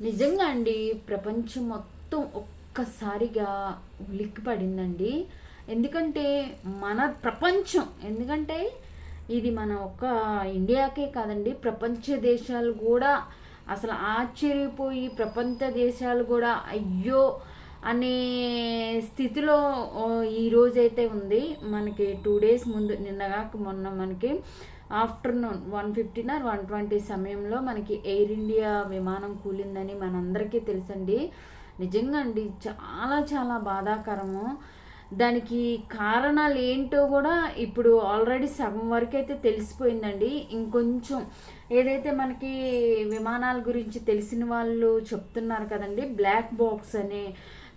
నిజంగా అండి ప్రపంచం మొత్తం ఒక్కసారిగా ఉలిక్కి పడిందండి ఎందుకంటే మన ప్రపంచం ఎందుకంటే ఇది మన ఒక్క ఇండియాకే కాదండి ప్రపంచ దేశాలు కూడా అసలు ఆశ్చర్యపోయి ప్రపంచ దేశాలు కూడా అయ్యో అనే స్థితిలో ఈ రోజైతే ఉంది. మనకి టూ డేస్ ముందు నిన్నగాక మొన్న మనకి afternoon one fifteen or one twenty సమయంలో మనకి ఎయిర్ ఇండియా విమానం కూలిందని మనందరికీ తెలుసండి. నిజంగా అండి చాలా చాలా బాధాకరము. దానికి కారణాలు ఏంటో కూడా ఇప్పుడు ఆల్రెడీ సగం వరకు అయితే తెలిసిపోయిందండి. ఇంకొంచెం ఏదైతే మనకి విమానాల గురించి తెలిసిన వాళ్ళు చెప్తున్నారు కదండి బ్లాక్ బాక్స్ అనే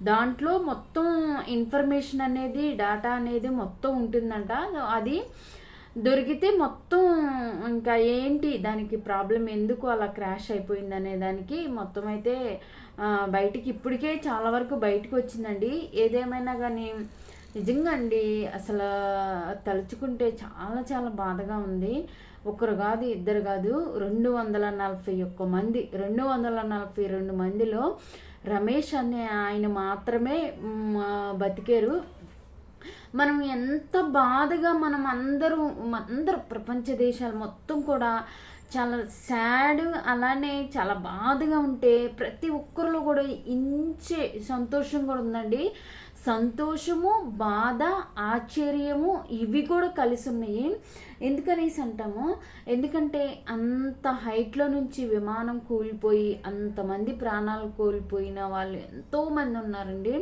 దాంట్లో మొత్తం ఇన్ఫర్మేషన్ అనేది డేటా అనేది మొత్తం ఉంటుందంట. అది దొరికితే మొత్తం ఇంకా ఏంటి దానికి ప్రాబ్లం ఎందుకు అలా క్రాష్ అయిపోయింది అనే దానికి మొత్తం అయితే బయటికి ఇప్పటికే చాలా వరకు బయటకు వచ్చిందండి. ఏదేమైనా కానీ నిజంగా అండి అసలు తలుచుకుంటే చాలా చాలా బాధగా ఉంది. ఒకరు కాదు ఇద్దరు కాదు రెండు వందల నలభై ఒక్క మంది రెండు వందల నలభై రెండు మందిలో రమేష్ అనే ఆయన మాత్రమే బతికారు. మనం ఎంత బాధగా మనం అందరూ అందరూ ప్రపంచ దేశాలు మొత్తం కూడా చాలా సాడ్ అలానే చాలా బాధగా ఉంటే ప్రతి ఒక్కరిలో కూడా ఇంచే సంతోషం కూడా ఉందండి. సంతోషము బాధ ఆశ్చర్యము ఇవి కూడా కలిసి ఉన్నాయి. ఎందుకనేసి అంటాము? ఎందుకంటే అంత హైట్లో నుంచి విమానం కూలిపోయి అంతమంది ప్రాణాలు కోల్పోయిన వాళ్ళు ఎంతోమంది ఉన్నారండి.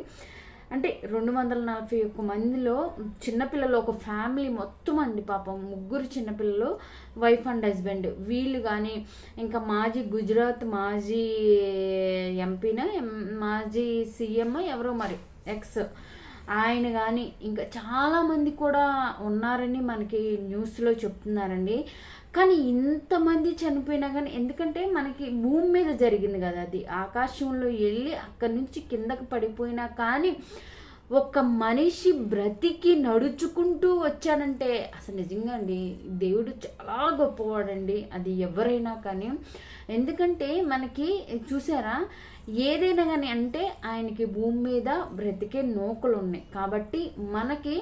అంటే రెండు వందల నలభై ఒక్క మందిలో చిన్నపిల్లలు ఒక ఫ్యామిలీ మొత్తం అండి పాపం. ముగ్గురు చిన్నపిల్లలు వైఫ్ అండ్ హస్బెండ్ వీళ్ళు కానీ ఇంకా మాజీ గుజరాత్ మాజీ ఎంపీన మాజీ సీఎం ఎవరో మరి ఎక్స్ ఆయన కానీ ఇంకా చాలామంది కూడా ఉన్నారని మనకి న్యూస్లో చెప్తున్నారండి. కానీ ఇంతమంది చనిపోయినా కానీ ఎందుకంటే మనకి భూమి మీద జరిగింది కదా అది. ఆకాశంలో వెళ్ళి అక్కడి నుంచి కిందకు పడిపోయినా కానీ ఒక మనిషి బ్రతికి నడుచుకుంటూ వచ్చాడంటే అసలు నిజంగా అండి దేవుడు చాలా గొప్పవాడండి అది ఎవరైనా కానీ. ఎందుకంటే మనకి చూసారా ఏదైనా కానీ అంటే ఆయనకి భూమి మీద బ్రతికే నూకలు ఉన్నాయి కాబట్టి మనకి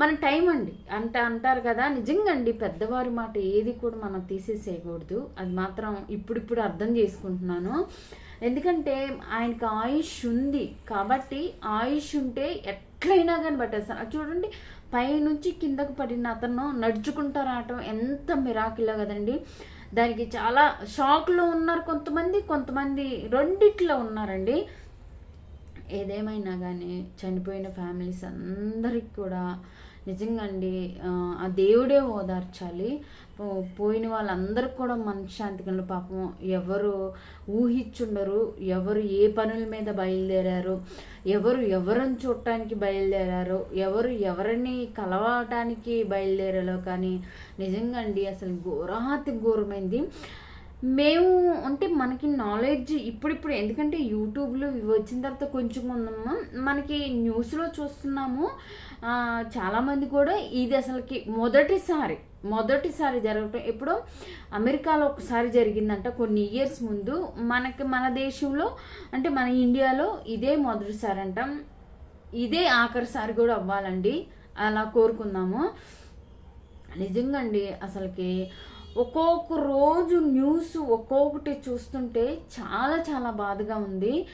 మన టైం అండి. అంటే అంటారు కదా నిజంగా అండి పెద్దవారి మాట ఏది కూడా మనం తీసేసేయకూడదు. అది మాత్రం ఇప్పుడిప్పుడు అర్థం చేసుకుంటున్నాను. ఎందుకంటే ఆయనకి ఆయుష్ ఉంది కాబట్టి ఆయుష్ ఉంటే ఎట్లయినా కానీ పట్టేస్తాను చూడండి పైనుంచి కిందకు పడిన అతను నడుచుకుంటూ రావటం ఎంత మిరాకిలో కదండి. దానికి చాలా షాక్లో ఉన్నారు కొంతమంది కొంతమంది రెండిట్లో ఉన్నారండి. ఏదేమైనా కానీ చనిపోయిన ఫ్యామిలీస్ అందరికి కూడా నిజంగా అండి ఆ, దేవుడే ఓదార్చాలి. పో- పోయిన వాళ్ళందరికీ కూడా మనశ్శాంతి కలు పాపం ఎవరు ఊహించుండరు ఎవరు ఏ పనుల మీద బయలుదేరారు ఎవరు ఎవరిని చూడటానికి బయలుదేరారు ఎవరు ఎవరిని కలవటానికి బయలుదేరారో కానీ నిజంగా అండి అసలు ఘోరాతి ఘోరమైంది. మేము అంటే మనకి నాలెడ్జ్ ఇప్పుడిప్పుడు ఎందుకంటే యూట్యూబ్లో ఇవి వచ్చిన తర్వాత కొంచెం కొందము మనకి న్యూస్లో చూస్తున్నాము. చాలామంది కూడా ఇది అసలుకి మొదటిసారి మొదటిసారి జరగటం. ఎప్పుడో అమెరికాలో ఒకసారి జరిగిందంట కొన్ని ఇయర్స్ ముందు. మనకి మన దేశంలో అంటే మన ఇండియాలో ఇదే మొదటిసారి అంట ఇదే ఆఖరిసారి కూడా అవ్వాలండి. అలా కోరుకుందాము. నిజంగా అండి అసలుకి ఒక్కొక్క రోజు న్యూస్ ఒక్కొక్కటి చూస్తుంటే చాలా చాలా బాధగా ఉంది.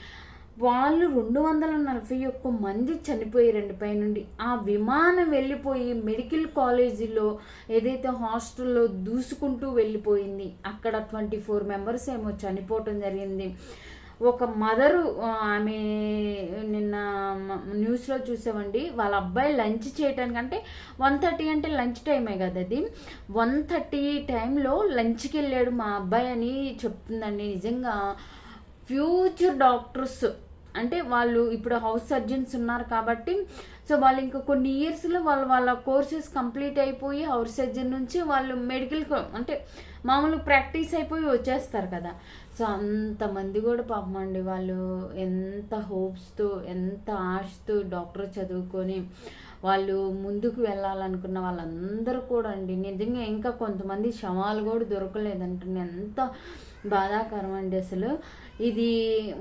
వాళ్ళు రెండు వందల నలభై ఒక్క మంది చనిపోయారండి పైనుండి ఆ విమానం వెళ్ళిపోయి మెడికల్ కాలేజీలో ఏదైతే హాస్టల్లో దూసుకుంటూ వెళ్ళిపోయింది. అక్కడ ట్వంటీ ఫోర్ మెంబర్స్ ఏమో చనిపోవటం జరిగింది. ఒక మదరు ఆమె నిన్న న్యూస్లో చూసామండి వాళ్ళ అబ్బాయి లంచ్ చేయటానికి అంటే వన్ థర్టీ అంటే లంచ్ టైమే కదా అది. వన్ థర్టీ టైంలో లంచ్కి వెళ్ళాడు మా అబ్బాయి అని చెప్తుందండి నిజంగా. ఫ్యూచర్ డాక్టర్స్ అంటే వాళ్ళు ఇప్పుడు హౌస్ సర్జన్స్ ఉన్నారు కాబట్టి సో వాళ్ళు ఇంకా కొన్ని ఇయర్స్లో వాళ్ళు వాళ్ళ కోర్సెస్ కంప్లీట్ అయిపోయి హౌస్ సర్జన్ నుంచి వాళ్ళు మెడికల్ అంటే మామూలు ప్రాక్టీస్ అయిపోయి వచ్చేస్తారు కదా. సో అంతమంది కూడా పాపం అండి వాళ్ళు ఎంత హోప్స్తో ఎంత ఆశతో డాక్టర్ చదువుకొని వాళ్ళు ముందుకు వెళ్ళాలనుకున్న వాళ్ళందరూ కూడా అండి. నిజంగా ఇంకా కొంతమంది శవాలు కూడా దొరకలేదంటే ఎంత బాధాకరం అండి అసలు. ఇది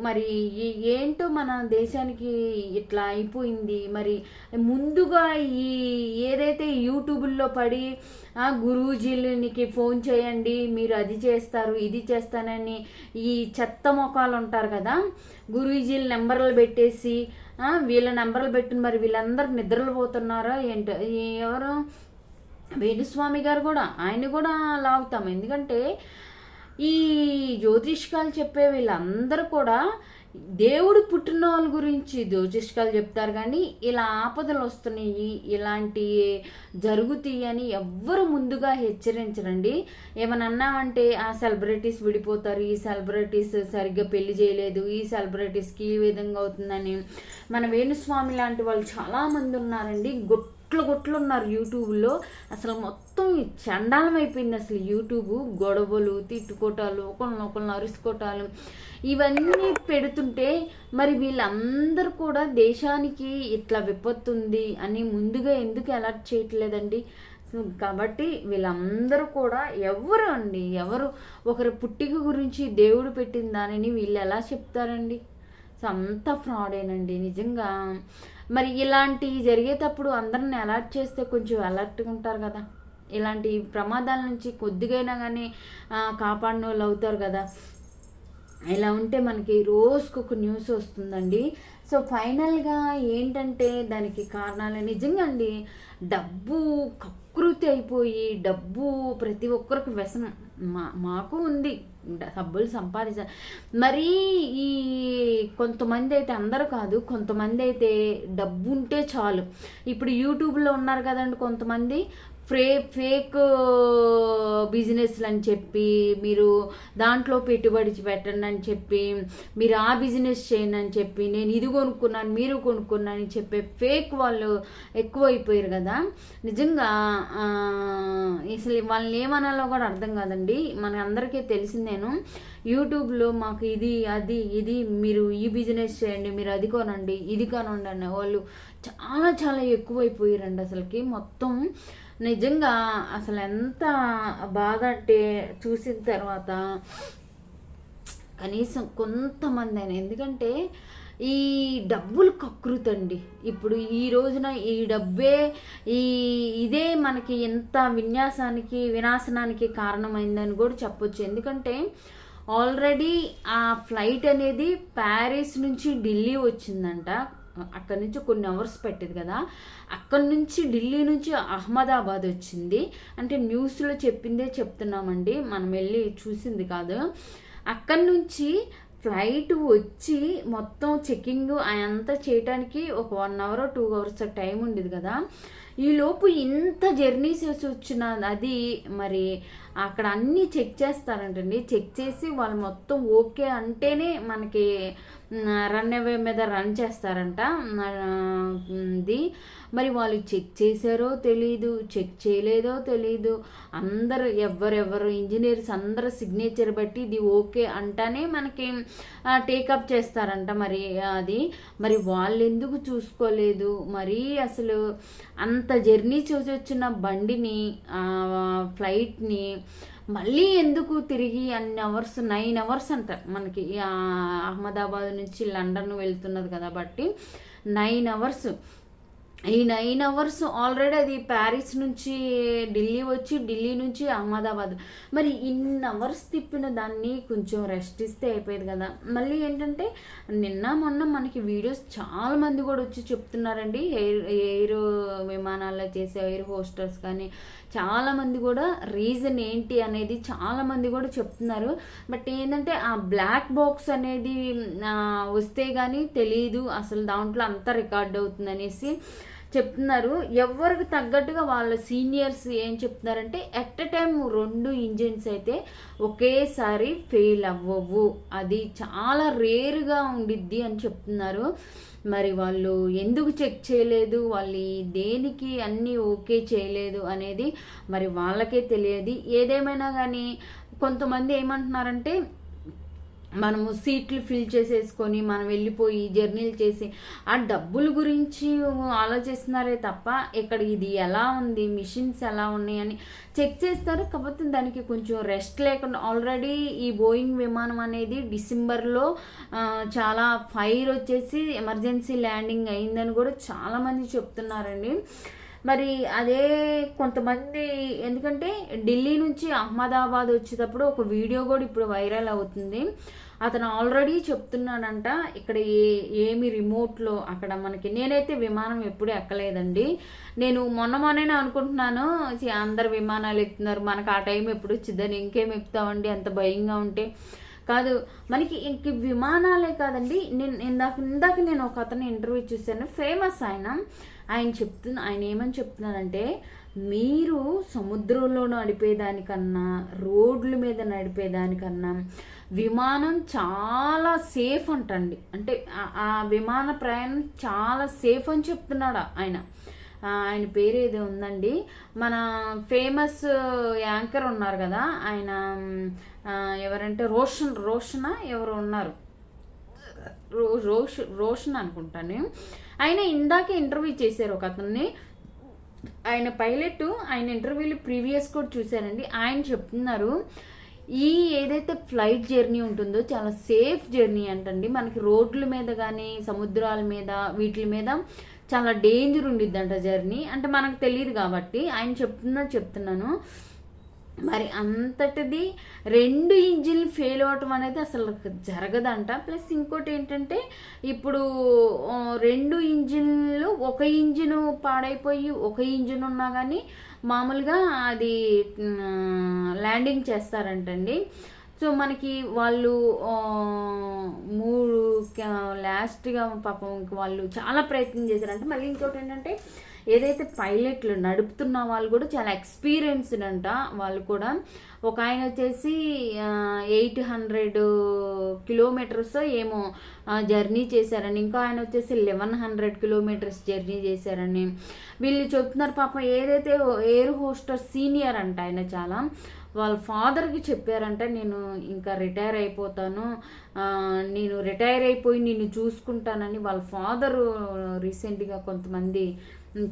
మరి ఈ- ఏంటో మన దేశానికి ఇట్లా అయిపోయింది. మరి ముందుగా ఈ ఏదైతే యూట్యూబుల్లో పడి ఆ, గురూజీలకి ఫోన్ చేయండి మీరు అది చేస్తారు ఇది చేస్తానని ఈ చెత్త మొఖాలు ఉంటారు కదా గురూజీల నెంబర్లు పెట్టేసి వీళ్ళ నెంబర్లు పెట్టి మరి వీళ్ళందరూ నిద్రలు పోతున్నారా ఏంటో? ఎవరు? వేణుస్వామి గారు కూడా ఆయన కూడా లాగుతాం. ఎందుకంటే ఈ జ్యోతిష్కాలు చెప్పే వీళ్ళందరూ కూడా దేవుడు పుట్టిన వాళ్ళ గురించి జ్యోతిష్కాలు చెప్తారు కానీ ఇలా ఆపదలు వస్తున్నాయి ఇలాంటి జరుగుతాయి అని ఎవ్వరు ముందుగా హెచ్చరించరండి. ఏమనన్నామంటే ఆ సెలబ్రిటీస్ విడిపోతారు ఈ సెలబ్రిటీస్ సరిగ్గా పెళ్ళి చేయలేదు ఈ సెలబ్రిటీస్కి ఈ విధంగా అవుతుందని. మన వేణుస్వామి లాంటి వాళ్ళు చాలామంది ఉన్నారండి. గొప్ప గుట్లు గుట్లు ఉన్నారు యూట్యూబ్లో. అసలు మొత్తం చండాలం అయిపోయింది అసలు యూట్యూబ్. గొడవలు తిట్టుకోటాలు ఒకళ్ళని ఒకళ్ళని అరుసుకోటాలు ఇవన్నీ పెడుతుంటే మరి వీళ్ళందరూ కూడా దేశానికి ఇట్లా విపత్తు ఉంది అని ముందుగా ఎందుకు అలర్ట్ చేయట్లేదండి? కాబట్టి వీళ్ళందరూ కూడా ఎవరు అండి? ఎవరు? ఒకరి పుట్టిక గురించి దేవుడు పెట్టిన దానిని వీళ్ళు ఎలా చెప్తారండి? సో అంత ఫ్రాడేనండి నిజంగా. మరి ఇలాంటివి జరిగేటప్పుడు అందరిని అలర్ట్ చేస్తే కొంచెం అలర్ట్గా ఉంటారు కదా. ఇలాంటి ప్రమాదాల నుంచి కొద్దిగైనా కానీ కాపాడిన వాళ్ళు అవుతారు కదా. ఇలా ఉంటే మనకి రోజుకు ఒక న్యూస్ వస్తుందండి. సో ఫైనల్గా ఏంటంటే దానికి కారణాలు నిజంగా అండి. డబ్బు కకృతి అయిపోయి డబ్బు ప్రతి ఒక్కరికి వ్యసనం. మా మాకు ఉంది. డబ్బులు సంపాదించాలి మరీ ఈ కొంతమంది అయితే అందరూ కాదు కొంతమంది అయితే డబ్బు ఉంటే చాలు. ఇప్పుడు యూట్యూబ్లో ఉన్నారు కదండి కొంతమంది ఫ్రే ఫేక్ బిజినెస్లు అని చెప్పి మీరు దాంట్లో పెట్టుబడి పెట్టండి అని చెప్పి మీరు ఆ బిజినెస్ చేయండి అని చెప్పి నేను ఇది కొనుక్కున్నాను మీరు కొనుక్కున్నాను అని చెప్పే ఫేక్ వాళ్ళు ఎక్కువైపోయారు కదా. నిజంగా అసలు వాళ్ళని ఏమనాలో కూడా అర్థం కాదండి. మన అందరికీ తెలిసిందేను యూట్యూబ్లో మాకు ఇది అది ఇది మీరు ఈ బిజినెస్ చేయండి మీరు అది కొనండి ఇది కొనండి అన్న వాళ్ళు చాలా చాలా ఎక్కువైపోయారండి అసలుకి. మొత్తం నిజంగా అసలు ఎంత బాధ అంటే చూసిన తర్వాత కనీసం కొంతమంది అయినా ఎందుకంటే ఈ డబ్బులు కకృతండి ఇప్పుడు ఈ రోజున ఈ డబ్బే ఈ ఇదే మనకి ఎంత విన్యాసానికి వినాశనానికి కారణమైందని కూడా చెప్పొచ్చు. ఎందుకంటే ఆల్రెడీ ఆ ఫ్లైట్ అనేది ప్యారిస్ నుంచి ఢిల్లీ వచ్చిందంట. అక్కడి నుంచి కొన్ని అవర్స్ పెట్టేది కదా. అక్కడి నుంచి ఢిల్లీ నుంచి అహ్మదాబాద్ వచ్చింది. అంటే న్యూస్లో చెప్పిందే చెప్తున్నామండి. మనం వెళ్ళి చూసింది కాదు. అక్కడి నుంచి ఫ్లైట్ వచ్చి మొత్తం చెకింగ్ అంతా చేయడానికి ఒక one hour two hours time ఉండేది కదా. ఈలోపు ఇంత జర్నీ చేసి వచ్చిన అది మరి అక్కడ అన్నీ చెక్ చేస్తారంటండి. చెక్ చేసి వాళ్ళు మొత్తం ఓకే అంటేనే మనకి రన్ అవే మీద రన్ చేస్తారంట. ఇది మరి వాళ్ళు చెక్ చేశారో తెలీదు చెక్ చేయలేదో తెలీదు. అందరు ఎవరెవరు ఇంజనీర్స్ అందరు సిగ్నేచర్ బట్టి ఇది ఓకే అంటానే మనకి టేకప్ చేస్తారంట మరి అది. మరి వాళ్ళు ఎందుకు చూసుకోలేదు? మరి అసలు అంత జర్నీ చూసి వచ్చిన బండిని ఫ్లైట్ని మళ్ళీ ఎందుకు తిరిగి అన్ని అవర్స్ నైన్ అవర్స్ అంట మనకి అహ్మదాబాద్ నుంచి లండన్ వెళ్తున్నది కదా బట్టి. నైన్ అవర్స్ ఈ నైన్ అవర్స్ ఆల్రెడీ అది ప్యారిస్ నుంచి ఢిల్లీ వచ్చి ఢిల్లీ నుంచి అహ్మదాబాద్. మరి ఇన్ని అవర్స్ తిప్పిన దాన్ని కొంచెం రెస్ట్ ఇస్తే అయిపోయేది కదా. మళ్ళీ ఏంటంటే నిన్న మొన్న మనకి వీడియోస్ చాలా మంది కూడా వచ్చి చెప్తున్నారండి. ఎయిర్ ఎయిర్ విమానాల్లో చేసే ఎయిర్ హోస్టర్స్ కానీ చాలామంది కూడా రీజన్ ఏంటి అనేది చాలామంది కూడా చెప్తున్నారు. బట్ ఏంటంటే ఆ బ్లాక్ బాక్స్ అనేది వస్తే కానీ తెలియదు అసలు దాంట్లో అంతా రికార్డ్ అవుతుంది అనేసి చెప్తున్నారు. ఎవరికి తగ్గట్టుగా వాళ్ళ సీనియర్స్ ఏం చెప్తున్నారంటే ఎట్ ఎ టైం రెండు ఇంజిన్స్ అయితే ఒకేసారి ఫెయిల్ అవ్వవు. అది చాలా రేరుగా ఉండిద్ది అని చెప్తున్నారు. మరి వాళ్ళు ఎందుకు చెక్ చేయలేదు? వాళ్ళు దేనికి అన్నీ ఓకే చేయలేదు అనేది మరి వాళ్ళకే తెలియదు. ఏదేమైనా కానీ కొంతమంది ఏమంటున్నారంటే మనము సీట్లు ఫిల్ చేసేసుకొని మనం వెళ్ళిపోయి జర్నీలు చేసి ఆ డబ్బుల గురించి ఆలోచిస్తున్నారే తప్ప ఇక్కడ ఇది ఎలా ఉంది మిషన్స్ ఎలా ఉన్నాయని చెక్ చేస్తారు. కాకపోతే దానికి కొంచెం రెస్ట్ లేకుండా ఆల్రెడీ ఈ బోయింగ్ విమానం అనేది డిసెంబర్లో చాలా ఫైర్ వచ్చేసి ఎమర్జెన్సీ ల్యాండింగ్ అయిందని కూడా చాలామంది చెప్తున్నారండి. మరి అదే కొంతమంది ఎందుకంటే ఢిల్లీ నుంచి అహ్మదాబాద్ వచ్చేటప్పుడు ఒక వీడియో కూడా ఇప్పుడు వైరల్ అవుతుంది. అతను ఆల్రెడీ చెప్తున్నాడంట ఇక్కడ ఏ ఏమి రిమోట్లో అక్కడ మనకి నేనైతే విమానం ఎప్పుడూ ఎక్కలేదండి. నేను మొన్న మొన్ననే అనుకుంటున్నాను అందరు విమానాలు ఎక్కుతున్నారు మనకు ఆ టైం ఎప్పుడు వచ్చిందని ఇంకేం ఎక్కుతామండి అంత భయంగా ఉంటే. కాదు మనకి ఇంక విమానాలే కాదండి. నేను ఇందాక ఇందాక నేను ఒక అతను ఇంటర్వ్యూ చూశాను ఫేమస్ ఆయన. ఆయన చెప్తున్న ఆయన ఏమని చెప్తున్నారంటే మీరు సముద్రంలో నడిపేదానికన్నా రోడ్ల మీద నడిపేదానికన్నా విమానం చాలా సేఫ్ అంటండి. అంటే ఆ- విమాన ప్రయాణం చాలా సేఫ్ అని చెప్తున్నాడు ఆయన. ఆయన పేరు ఏదో ఉందండి. మన ఫేమస్ యాంకర్ ఉన్నారు కదా ఆయన ఎవరంటే రోషన్ రోషనా ఎవరు ఉన్నారు. రో రోష్ రోషన్ అనుకుంటాను. ఆయన ఇందాకే ఇంటర్వ్యూ చేశారు ఒక అతన్ని. ఆయన పైలట్ ఆయన ఇంటర్వ్యూలు ప్రీవియస్ కూడా చూశారండి. ఆయన చెప్తున్నారు ఈ ఏదైతే ఫ్లైట్ జర్నీ ఉంటుందో చాలా సేఫ్ జర్నీ అంటండి. మనకి రోడ్ల మీద కానీ సముద్రాల మీద వీటి మీద చాలా డేంజర్ ఉండిద్దంట జర్నీ. అంటే మనకు తెలియదు కాబట్టి ఆయన చెప్తున్నా చెప్తున్నాను. మరి అంతటిది రెండు ఇంజిన్లు ఫెయిల్ అవ్వటం అనేది అసలు జరగదంట. ప్లస్ ఇంకోటి ఏంటంటే ఇప్పుడు రెండు ఇంజిన్లు ఒక ఇంజిన్ పాడైపోయి ఒక ఇంజిన్ ఉన్నా కానీ మామూలుగా అది ల్యాండింగ్ చేస్తారంటండి. సో మనకి వాళ్ళు మూడు లాస్ట్గా పాపం వాళ్ళు చాలా ప్రయత్నం చేశారంటే. మళ్ళీ ఇంకోటి ఏంటంటే ఏదైతే పైలట్లు నడుపుతున్న వాళ్ళు కూడా చాలా ఎక్స్పీరియన్స్డ్ అంట వాళ్ళు కూడా. ఒక ఆయన వచ్చేసి ఎయిట్ హండ్రెడ్ కిలోమీటర్స్ ఏమో జర్నీ చేశారని ఇంకా ఆయన వచ్చేసి లెవెన్ హండ్రెడ్ కిలోమీటర్స్ జర్నీ చేశారని. వీళ్ళు చెప్తున్నారు పాపం ఏదైతే ఎయిర్ హోస్టర్ సీనియర్ అంట ఆయన చాలా వాళ్ళ ఫాదర్కి చెప్పారంట నేను ఇంకా రిటైర్ అయిపోతాను నేను రిటైర్ అయిపోయి నిన్ను చూసుకుంటానని. వాళ్ళ ఫాదరు రీసెంట్గా కొంతమంది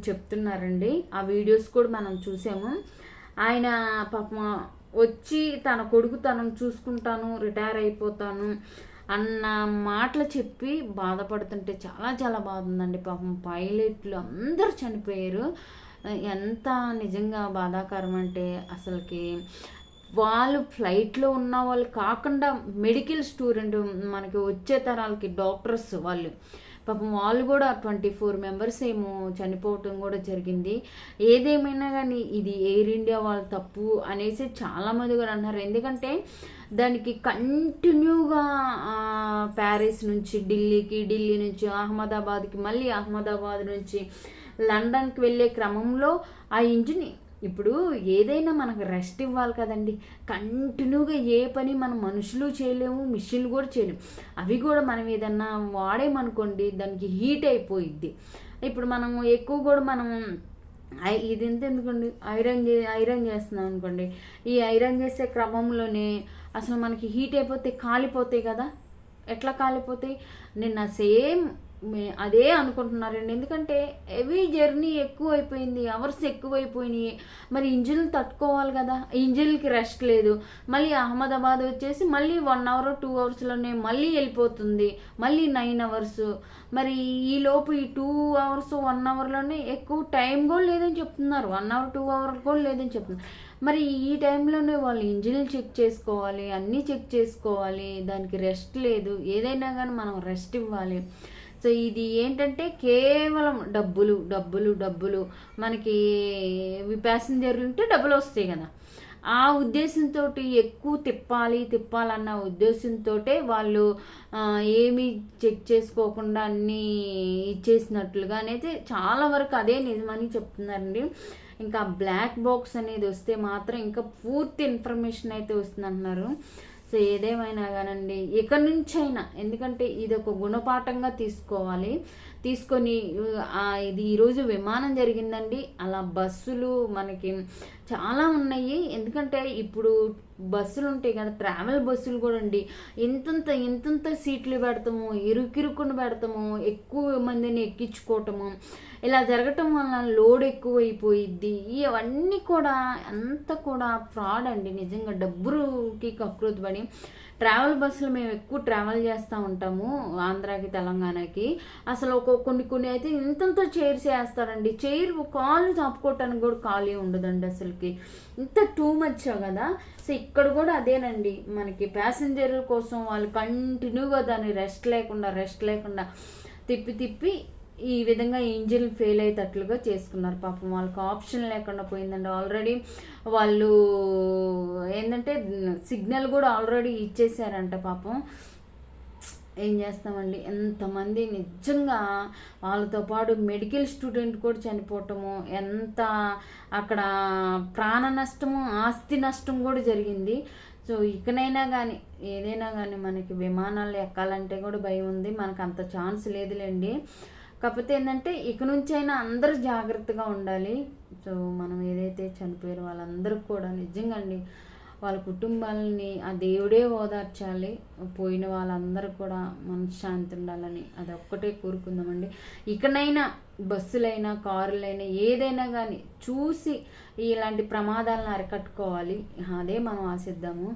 చెప్తున్నారండి. ఆ వీడియోస్ కూడా మనం చూసాము. ఆయన పాపం వచ్చి తన కొడుకు తనను చూసుకుంటాను రిటైర్ అయిపోతాను అన్న మాటలు చెప్పి బాధపడుతుంటే చాలా చాలా బాధ ఉందండి పాపం పైలట్లు అందరూ చనిపోయారు. ఎంత నిజంగా బాధాకరం అంటే అసలుకి వాళ్ళు ఫ్లైట్లో ఉన్న వాళ్ళు కాకుండా మెడికల్ స్టూడెంట్ మనకి వచ్చే తరాలకి డాక్టర్స్ వాళ్ళు. పాపం వాళ్ళు కూడా ట్వంటీ ఫోర్ మెంబర్స్ ఏమో చనిపోవటం కూడా జరిగింది. ఏదేమైనా కానీ ఇది ఎయిర్ ఇండియా వాళ్ళ తప్పు అనేసి చాలామంది కూడా అన్నారు. ఎందుకంటే దానికి కంటిన్యూగా ప్యారిస్ నుంచి ఢిల్లీకి ఢిల్లీ నుంచి అహ్మదాబాద్కి మళ్ళీ అహ్మదాబాద్ నుంచి లండన్కి వెళ్ళే క్రమంలో ఆ ఇంజిన్ ఇప్పుడు ఏదైనా మనకు రెస్ట్ ఇవ్వాలి కదండి. కంటిన్యూగా ఏ పని మనం మనుషులు చేయలేము మిషన్లు కూడా చేయలేము. అవి కూడా మనం ఏదన్నా వాడేమనుకోండి దానికి హీట్ అయిపోయిద్ది. ఇప్పుడు మనము ఎక్కువ కూడా మనం ఐ- ఇది ఎంత ఎందుకండి? ఐరన్ చే ఐరన్ చేస్తున్నాం అనుకోండి. ఈ ఐరన్ చేసే క్రమంలోనే అసలు మనకి హీట్ అయిపోతే కాలిపోతాయి కదా? ఎట్లా కాలిపోతాయి? నిన్న సేమ్ మే- అదే అనుకుంటున్నారండి. ఎందుకంటే హెవీ జర్నీ ఎక్కువైపోయింది అవర్స్ ఎక్కువైపోయినాయి. మరి ఇంజిన్లు తట్టుకోవాలి కదా ఇంజిన్కి రెస్ట్ లేదు. మళ్ళీ అహ్మదాబాద్ వచ్చేసి మళ్ళీ వన్ అవర్ టూ అవర్స్లోనే మళ్ళీ వెళ్ళిపోతుంది. మళ్ళీ నైన్ అవర్స్ మరి ఈ లోపు ఈ టూ అవర్స్ వన్ అవర్లోనే ఎక్కువ టైం కూడా లేదని చెప్తున్నారు. వన్ అవర్ టూ అవర్ కూడా లేదని చెప్తున్నారు. మరి ఈ టైంలోనే వాళ్ళు ఇంజిన్లు చెక్ చేసుకోవాలి అన్నీ చెక్ చేసుకోవాలి. దానికి రెస్ట్ లేదు. ఏదైనా కానీ మనం రెస్ట్ ఇవ్వాలి. సో ఇది ఏంటంటే కేవలం డబ్బులు డబ్బులు డబ్బులు. మనకి ప్యాసింజర్లు ఉంటే డబ్బులు వస్తాయి కదా. ఆ ఉద్దేశంతో ఎక్కువ తిప్పాలి తిప్పాలన్న ఉద్దేశంతో వాళ్ళు ఏమీ చెక్ చేసుకోకుండా అన్నీ ఇచ్చేసినట్లుగా అనేది చాలా వరకు అదే నిజమని చెప్తున్నారండి. ఇంకా బ్లాక్ బాక్స్ అనేది వస్తే మాత్రం ఇంకా పూర్తి ఇన్ఫర్మేషన్ అయితే వస్తుంది అంటున్నారు సో ఏదేమైనా కానండి ఇక నుంచైనా. ఎందుకంటే ఇది ఒక గుణపాఠంగా తీసుకోవాలి. తీసుకొని ఇది ఈరోజు విమానం జరిగిందండి. అలా బస్సులు మనకి చాలా ఉన్నాయి. ఎందుకంటే ఇప్పుడు బస్సులు ఉంటాయి కదా ట్రావెల్ బస్సులు కూడా అండి. ఇంతంత ఇంతంత సీట్లు పెడతాము ఇరుకిరుకుని పెడతాము ఎక్కువ మందిని ఎక్కించుకోవటము. ఇలా జరగటం వలన లోడ్ ఎక్కువ అయిపోయిద్ది ఇవన్నీ కూడా అంత కూడా ఫ్రాడ్ అండి నిజంగా డబ్బుకి కకృతి పడి. ట్రావెల్ బస్సులు మేము ఎక్కువ ట్రావెల్ చేస్తూ ఉంటాము ఆంధ్రాకి తెలంగాణకి. అసలు ఒక కొన్ని కొన్ని అయితే ఇంతంత చైర్స్ వేస్తారండి చైర్ కాళ్ళు చాపుకోవటానికి కూడా ఖాళీ ఉండదండి అసలుకి. ఇంత టూ మచ్ కదా. సో ఇక్కడ కూడా అదేనండి. మనకి ప్యాసింజర్ల కోసం వాళ్ళు కంటిన్యూగా దాన్ని రెస్ట్ లేకుండా రెస్ట్ లేకుండా తిప్పి తిప్పి ఈ విధంగా ఇంజిన్ ఫెయిల్ అయ్యేటట్లుగా చేసుకున్నారు. పాపం వాళ్ళకి ఆప్షన్ లేకుండా పోయిందండి. ఆల్రెడీ వాళ్ళు ఏంటంటే సిగ్నల్ కూడా ఆల్రెడీ ఇచ్చేసారంట పాపం. ఏం చేస్తామండి? ఎంతమంది నిజంగా వాళ్ళతో పాటు మెడికల్ స్టూడెంట్ కూడా చనిపోవటము ఎంత అక్కడ ప్రాణ నష్టము ఆస్తి నష్టం కూడా జరిగింది. సో ఇకనైనా కానీ ఏదైనా కానీ మనకి విమానాలు ఎక్కాలంటే కూడా భయం ఉంది. మనకు అంత ఛాన్స్ లేదులేండి. కాకపోతే ఏంటంటే ఇక నుంచి అయినా అందరూ జాగ్రత్తగా ఉండాలి. సో మనం ఏదైతే చనిపోయారో వాళ్ళందరూ కూడా నిజంగా అండి వాళ్ళ కుటుంబాలని ఆ దేవుడే ఓదార్చాలి. పోయిన వాళ్ళందరూ కూడా మనశ్శాంతి ఉండాలని అది ఒక్కటే కోరుకుందామండి. ఇకనైనా బస్సులైనా కారులైనా ఏదైనా కానీ చూసి ఇలాంటి ప్రమాదాలను అరికట్టుకోవాలి. అదే మనం ఆశిద్దాము.